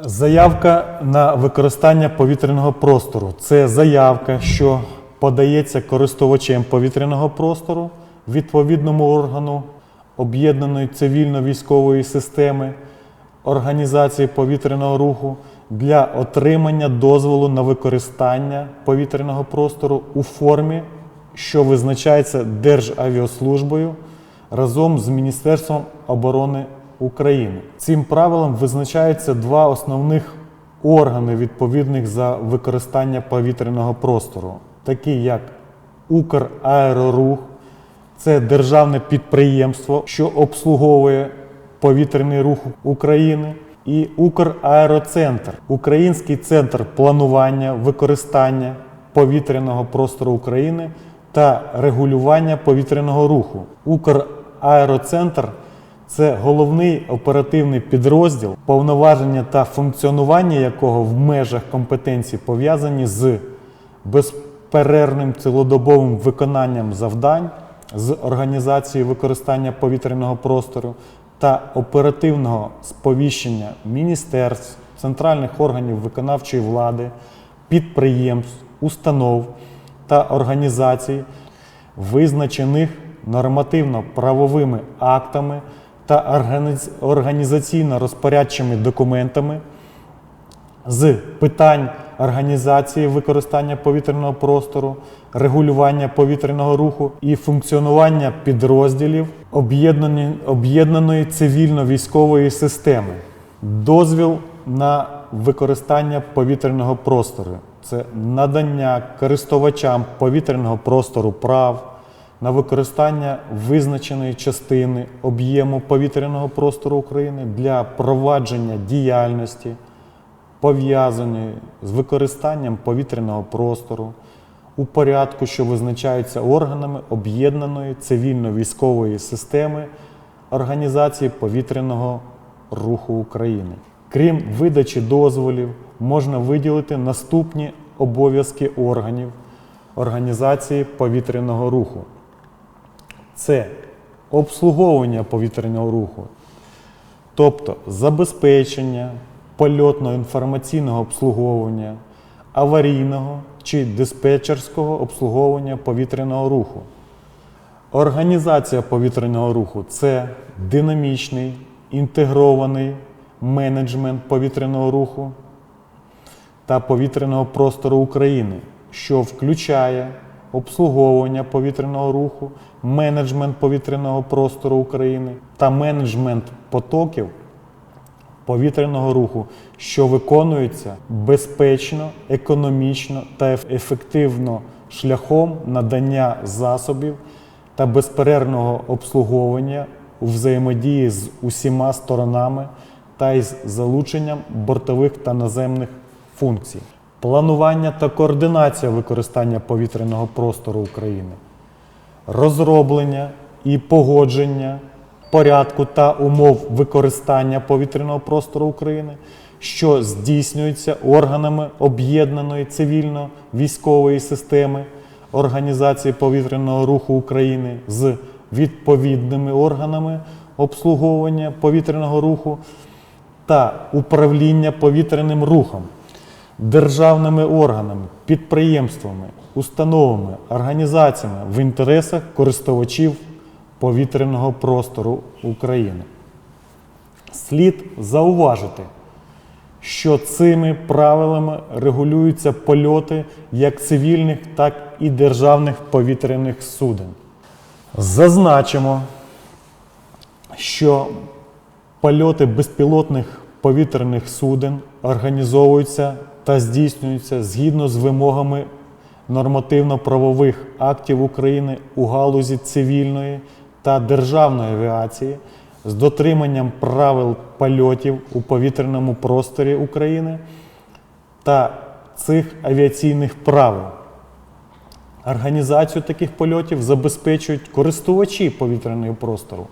Заявка на використання повітряного простору. Це заявка, що подається користувачем повітряного простору відповідному органу об'єднаної цивільно-військової системи організації повітряного руху для отримання дозволу на використання повітряного простору у формі, що визначається Державіослужбою разом з Міністерством оборони України. Цим правилом визначаються два основних органи відповідних за використання повітряного простору, такі як Украерорух, це державне підприємство, що обслуговує повітряний рух України, і Украероцентр, Український центр планування, використання повітряного простору України та регулювання повітряного руху. Украероцентр це головний оперативний підрозділ, повноваження та функціонування якого в межах компетенції пов'язані з безперервним цілодобовим виконанням завдань з організації використання повітряного простору та оперативного сповіщення міністерств, центральних органів виконавчої влади, підприємств, установ та організацій, визначених нормативно-правовими актами та організаційно-розпорядчими документами з питань організації використання повітряного простору, регулювання повітряного руху і функціонування підрозділів об'єднаної цивільно-військової системи. Дозвіл на використання повітряного простору це надання користувачам повітряного простору прав на використання визначеної частини об'єму повітряного простору України для провадження діяльності пов'язані з використанням повітряного простору у порядку, що визначаються органами об'єднаної цивільно-військової системи Організації повітряного руху України. Крім видачі дозволів, можна виділити наступні обов'язки органів Організації повітряного руху. Це обслуговування повітряного руху, тобто забезпечення польотного інформаційного обслуговування, аварійного чи диспетчерського обслуговування повітряного руху. Організація повітряного руху це динамічний, інтегрований менеджмент повітряного руху та повітряного простору України, що включає обслуговування повітряного руху, менеджмент повітряного простору України та менеджмент потоків повітряного руху, що виконується безпечно, економічно та ефективно шляхом надання засобів та безперервного обслуговування у взаємодії з усіма сторонами та із залученням бортових та наземних функцій. Планування та координація використання повітряного простору України розроблення і погодження порядку та умов використання повітряного простору України, що здійснюється органами об'єднаної цивільно-військової системи Організації повітряного руху України з відповідними органами обслуговування повітряного руху та управління повітряним рухом державними органами, підприємствами, установами, організаціями в інтересах користувачів повітряного простору України. Слід зауважити, що цими правилами регулюються польоти як цивільних, так і державних повітряних суден. Зазначимо, що польоти безпілотних повітряних суден організовуються та здійснюються згідно з вимогами нормативно-правових актів України у галузі цивільної та державної авіації з дотриманням правил польотів у повітряному просторі України та цих авіаційних правил. Організацію таких польотів забезпечують користувачі повітряного простору,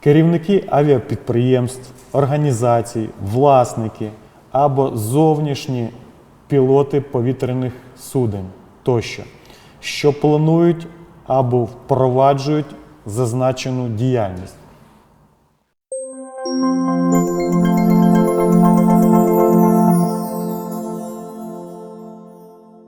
керівники авіапідприємств, організацій, власники або зовнішні пілоти повітряних суден, тощо, що планують або впроваджують зазначену діяльність.